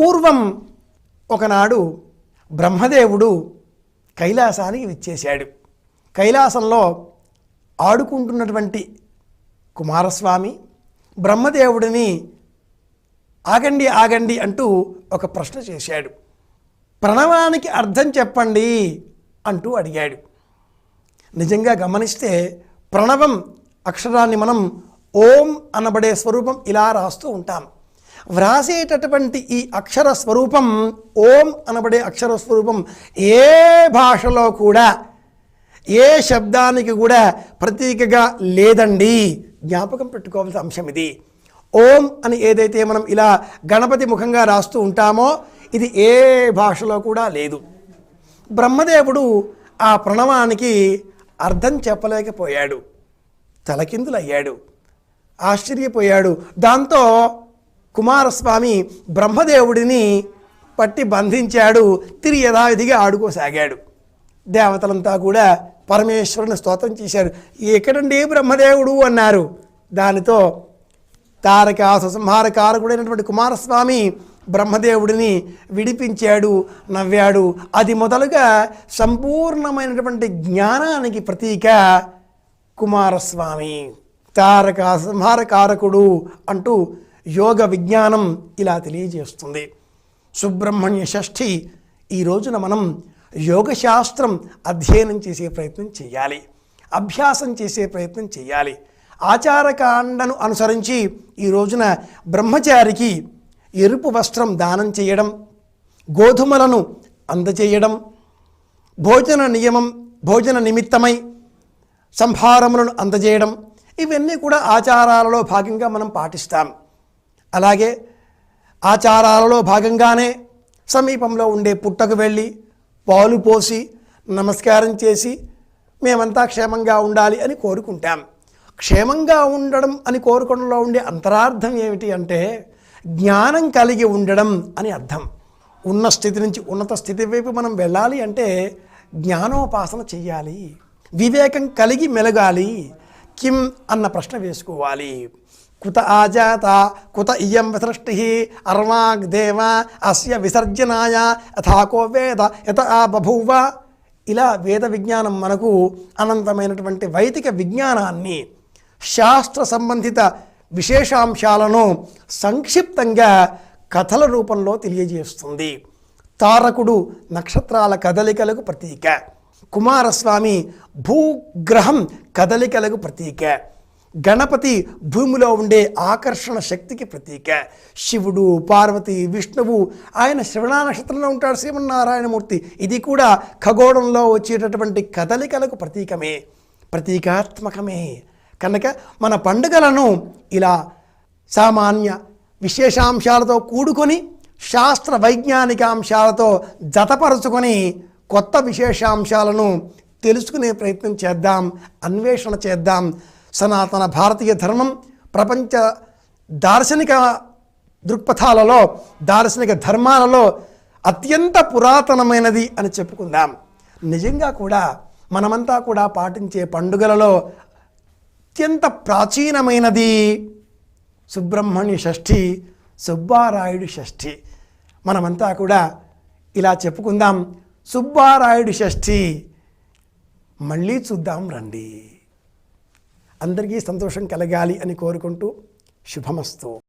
పూర్వం ఒకనాడు బ్రహ్మదేవుడు కైలాసానికి విచ్చేశాడు. కైలాసంలో ఆడుకుంటున్నటువంటి కుమారస్వామి బ్రహ్మదేవుడిని ఆగండి ఆగండి అంటూ ఒక ప్రశ్న చేశాడు. ప్రణవానికి అర్థం చెప్పండి అంటూ అడిగాడు. నిజంగా గమనిస్తే ప్రణవం అక్షరాన్ని మనం ఓం అనబడే స్వరూపం ఇలా రాస్తూ ఉంటాం. వ్రాసేటటువంటి ఈ అక్షర స్వరూపం ఓం అనబడే అక్షర స్వరూపం ఏ భాషలో కూడా ఏ శబ్దానికి కూడా ప్రతీకగా లేదండి. జ్ఞాపకం పెట్టుకోవాల్సిన అంశం ఇది. ఓం అని ఏదైతే మనం ఇలా గణపతి ముఖంగా రాస్తూ ఉంటామో ఇది ఏ భాషలో కూడా లేదు. బ్రహ్మదేవుడు ఆ ప్రణవానికి అర్థం చెప్పలేకపోయాడు. తలకిందులయ్యాడు. ఆశ్చర్యపోయాడు. దాంతో కుమారస్వామి బ్రహ్మదేవుడిని పట్టి బంధించాడు తిరిగి యథావిధిగా ఆడుకోసాగాడు. దేవతలంతా కూడా పరమేశ్వరుని స్తోత్రం చేశారు. ఎక్కడండి బ్రహ్మదేవుడు? అన్నారు. దానితో తారకాసు సంహారకారకుడైనటువంటి కుమారస్వామి బ్రహ్మదేవుడిని విడిపించాడు నవ్వాడు. అది మొదలుగా సంపూర్ణమైనటువంటి జ్ఞానానికి ప్రతీక కుమారస్వామి. తారక సంహారకారకుడు అంటూ యోగ విజ్ఞానం ఇలా తెలియజేస్తుంది. సుబ్రహ్మణ్య షష్ఠి ఈ రోజున మనం యోగశాస్త్రం అధ్యయనం చేసే ప్రయత్నం చేయాలి. అభ్యాసం చేసే ప్రయత్నం చేయాలి. ఆచారకాండను అనుసరించి ఈ రోజున బ్రహ్మచారికి ఎరుపు వస్త్రం దానం చేయడం గోధుమలను అందచేయడం భోజన నియమం భోజన నిమిత్తమై సంహారములను అందజేయడం ఇవన్నీ కూడా ఆచారాలలో భాగంగా మనం పాటిస్తాం. అలాగే ఆచారాలలో భాగంగానే సమీపంలో ఉండే పుట్టకు వెళ్ళి పాలు పోసి నమస్కారం చేసి మేమంతా క్షేమంగా ఉండాలి అని కోరుకుంటాం. క్షేమంగా ఉండడం అని కోరుకోవడంలో ఉండే అంతరార్థం ఏమిటి అంటే జ్ఞానం కలిగి ఉండడం అని అర్థం. ఉన్న స్థితి నుంచి ఉన్నత స్థితి వైపు మనం వెళ్ళాలి అంటే జ్ఞానోపాసన చేయాలి వివేకం కలిగి మెలగాలి. కిం అన్న ప్రశ్న వేసుకోవాలి. కుత ఆజాత కుత ఇయం విసృష్టి అర్వాగ్దేవ అస్య విసర్జనాయ అథాకో వేద యత ఆ బభూవ. ఇలా వేద విజ్ఞానం మనకు అనంతమైనటువంటి వైదిక విజ్ఞానాన్ని శాస్త్ర సంబంధిత విశేషాంశాలను సంక్షిప్తంగా కథల రూపంలో తెలియజేస్తుంది. తారకుడు నక్షత్రాల కదలికలకు ప్రతీక. కుమారస్వామి భూగ్రహం కదలికలకు ప్రతీక. గణపతి భూమిలో ఉండే ఆకర్షణ శక్తికి ప్రతీక. శివుడు పార్వతి విష్ణువు ఆయన శ్రవణ నక్షత్రంలో ఉంటాడు శ్రీమన్నారాయణమూర్తి. ఇది కూడా ఖగోళంలో వచ్చేటటువంటి కదలికలకు ప్రతీకమే ప్రతీకాత్మకమే. కనుక మన పండుగలను ఇలా సామాన్య విశేషాంశాలతో కూడుకొని శాస్త్ర వైజ్ఞానిక అంశాలతో జతపరుచుకొని కొత్త విశేషాంశాలను తెలుసుకునే ప్రయత్నం చేద్దాం అన్వేషణ చేద్దాం సనాతన భారతీయ ధర్మం ప్రపంచ దార్శనిక దృక్పథాలలో దార్శనిక ధర్మాలలో అత్యంత పురాతనమైనది అని చెప్పుకుందాం. నిజంగా కూడా మనమంతా కూడా పాటించే పండుగలలో అత్యంత ప్రాచీనమైనది సుబ్రహ్మణ్య షష్ఠి సుబ్బారాయుడు షష్ఠి. మనమంతా కూడా ఇలా చెప్పుకుందాం. సుబ్బారాయుడు షష్ఠి. మళ్ళీ చూద్దాం రండి. అందరికీ సంతోషం కలగాలి అని కోరుకుంటూ శుభమస్తు.